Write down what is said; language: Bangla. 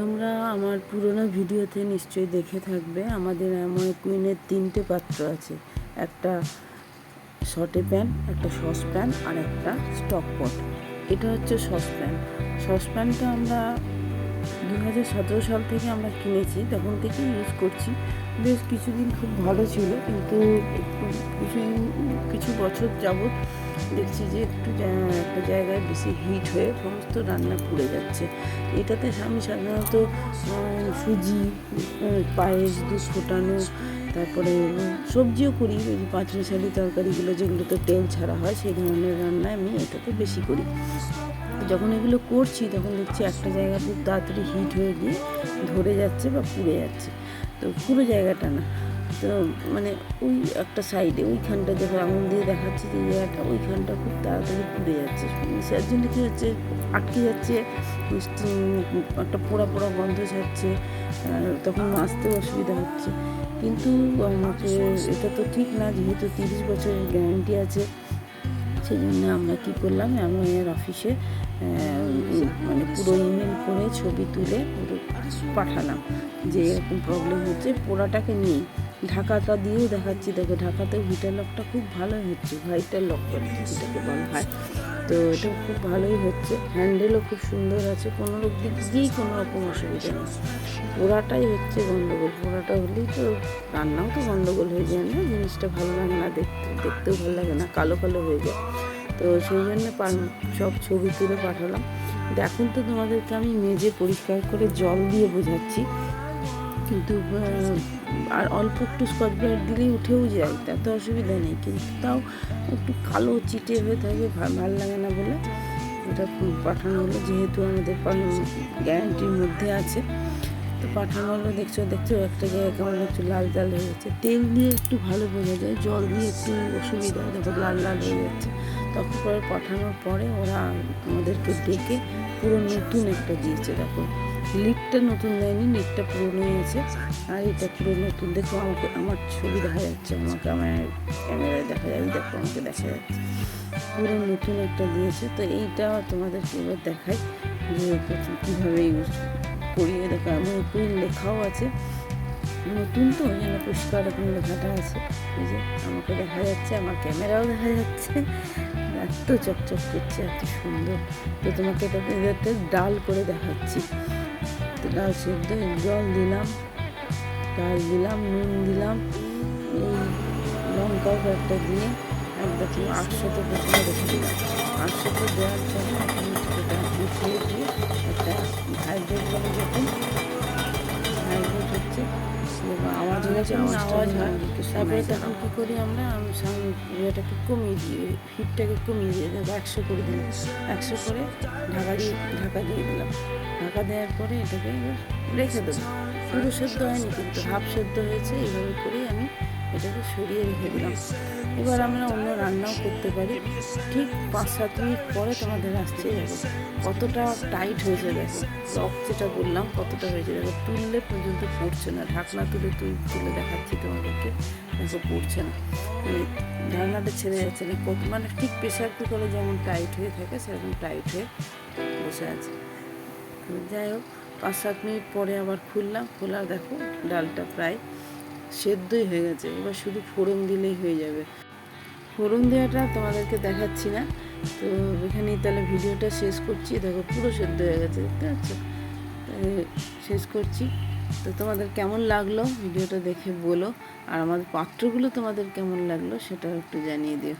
তোমরা আমার পুরোনো ভিডিওতে নিশ্চয়ই দেখে থাকবে, আমাদের এমন কুইনের তিনটে পাত্র আছে। একটা শর্টে প্যান, একটা সস সসপ্যান আর একটা স্টক পট। এটা হচ্ছে সসপ্যান সসপ্যানটা আমরা দু হাজার সতেরো সাল থেকে আমরা কিনেছি, তখন থেকে ইউজ করছি। বেশ কিছুদিন খুব ভালো ছিল, কিন্তু একটু কিছুদিন, কিছু বছর যাবৎ দেখছি যে একটু একটা জায়গায় বেশি হিট হয়ে সমস্ত রান্না পুড়ে যাচ্ছে। এটাতে আমি সাধারণত সুজি পায়েস, দুধ ফোটানো, তারপরে সবজিও করি। ওই যে পাঁচ মিশালি তরকারিগুলো যেগুলোতে তেল ছাড়া হয়, সেই ধরনের রান্না আমি এটাতে বেশি করি। যখন এগুলো করছি, তখন দেখছি একটা জায়গা খুব তাড়াতাড়ি হিট হয়ে গিয়ে ধরে যাচ্ছে বা পুড়ে যাচ্ছে। তো পুরো জায়গাটা না। তো মানে ওই একটা সাইডে ওইখানটা দেখো, আঙুল দিয়ে দেখাচ্ছে যে জায়গাটা ওইখানটা খুব তাড়াতাড়ি পুড়ে যাচ্ছে। যার জন্য কী হচ্ছে, আটকে যাচ্ছে একটা পোড়া পোড়া গন্ধ আর তখন মাছতেও অসুবিধা হচ্ছে। কিন্তু আমাকে এটা তো ঠিক না, যেহেতু তিরিশ বছরের গ্যারান্টি আছে সেই জন্য আমরা কী করলাম, আমি এর অফিসে মানে পুরো ইমেল করে ছবি তুলে পাঠালাম যে এরকম প্রবলেম হচ্ছে, পোড়াটাকে নিয়ে। ঢাকাটা দিয়েও দেখাচ্ছি। দেখো ঢাকাতেও হিটার লকটা খুব ভালো হচ্ছে হোয়াইটার লক যেটাকে বলা হয়। তো এটা খুব ভালোই হচ্ছে। হ্যান্ডেলও খুব সুন্দর আছে। কোনো লোক দিক দিয়েই কোনো রকম অসুবিধা নেই। পোড়াটাই হচ্ছে গন্ডগোল। পোড়াটা হলেই তো রান্নাও তো গন্ডগোল হয়ে যায় না, জিনিসটা ভালো লাগে না দেখতে। দেখতেও ভালো লাগে না, কালো কালো হয়ে যায়। তো সেই জন্য সব ছবি তুলে পাঠালাম। এখন তো তোমাদেরকে আমি মেজে পরিষ্কার করে জল দিয়ে বোঝাচ্ছি। কিন্তু আর অল্প একটু স্কচ ব্রাইট দিলেই উঠেও যায় তাতে অসুবিধা নেই। কিন্তু তাও একটু কালো চিটে হয়ে থাকে ভালো লাগে না বলে এটা পাঠানো হলো। যেহেতু আমাদের গ্যারান্টির মধ্যে আছে, তো পাঠানো হলো। দেখছ দেখছ, একটা জায়গায় কেমন একটু লাল লাল হয়ে যাচ্ছে। তেল দিয়ে একটু ভালো বোঝা যায়, জল দিয়ে একটু অসুবিধা, দেখো লাল লাল হয়ে যাচ্ছে। তখন পরে পাঠানোর পরে ওরা আমাদেরকে ডেকে পুরো নতুন একটা দিয়েছে, দেখো। লিডটা নতুন দেয়নি লিডটা পুরনোই আছে আর এটা পুরো নতুন দেখো আমাকে আমার ছবি দেখা যাচ্ছে আমাকে আমার ক্যামেরায় দেখা যায় দেখো আমাকে দেখা যাচ্ছে। পুরো নতুন একটা দিয়েছে তো এইটা তোমাদেরকে এবার দেখাই যে কীভাবে ইউজ করিয়ে দেখো এমন উপরে লেখাও আছে। নতুন তো জন্য পরিষ্কার এরকম লেখাটা আছে। এই যে আমাকে দেখা যাচ্ছে আমার ক্যামেরাও দেখা যাচ্ছে। এত চকচক করছে এত সুন্দর। তো তোমাকে এটাতে ডাল করে দেখাচ্ছি। ডাল সেদ্ধ জল দিলাম ডাল দিলাম, নুন দিলাম, এই লঙ্কাও কয়েকটা দিয়ে একদম আটশোতে প্রথমে রেখে দিলাম। আটশোতে দেওয়ার জন্য একটা গুছিয়ে দিয়ে একটা হাইড্রেট করে যখন হাইড্রেট হচ্ছে আওয়াজ যেমন আওয়াজ হয় তারপরে তখন কী করি আমরা আমি ইয়েটাকে কমিয়ে দিই হিটটাকে কমিয়ে দিয়ে দেবো একশো করে দিলাম। একশো করে ঢাকা দিয়ে ঢাকা দিয়ে দিলাম। ঢাকা দেওয়ার পরে এটাকে এবার রেখে দেবো। পুরো সেদ্ধ হয়নি কিন্তু হাফ সেদ্ধ হয়েছে এইভাবে করেই আমি এটাকে সরিয়ে রেখে দিলাম। এবার আমরা অন্য রান্নাও করতে পারি। ঠিক পাঁচ সাত মিনিট পরে তোমাদের আসছে দেখো, কতটা টাইট হয়েছে দেখো। রক যেটা বললাম, কতটা হয়েছে দেখো। তুললে পর্যন্ত পড়ছে না। ঢাকনা তুলে তুল তুলে দেখাচ্ছি তোমাদেরকে। দেখো পড়ছে না। মানে ঢাকনাটা ছেড়ে যাচ্ছে না। কত মানে ঠিক প্রেশার কুকারে যেমন টাইট হয়ে থাকে, সেরকম টাইট হয়ে বসে আছে। যাই হোক পাঁচ সাত মিনিট পরে আবার খুললাম। খোলা দেখো, ডালটা প্রায় সেদ্ধই হয়ে গেছে, এবার শুধু ফোড়ন দিলেই হয়ে যাবে। ফোড়ন দেওয়াটা তোমাদেরকে দেখাচ্ছি না, তো এখানেই তাহলে ভিডিওটা শেষ করছি। দেখো পুরো সেদ্ধ হয়ে গেছে, দেখতে পাচ্ছ? শেষ করছি। তো তোমাদের কেমন লাগল? ভিডিওটা দেখে বলো। আর আমাদের পাত্রগুলো তোমাদের কেমন লাগল সেটাও একটু জানিয়ে দিও।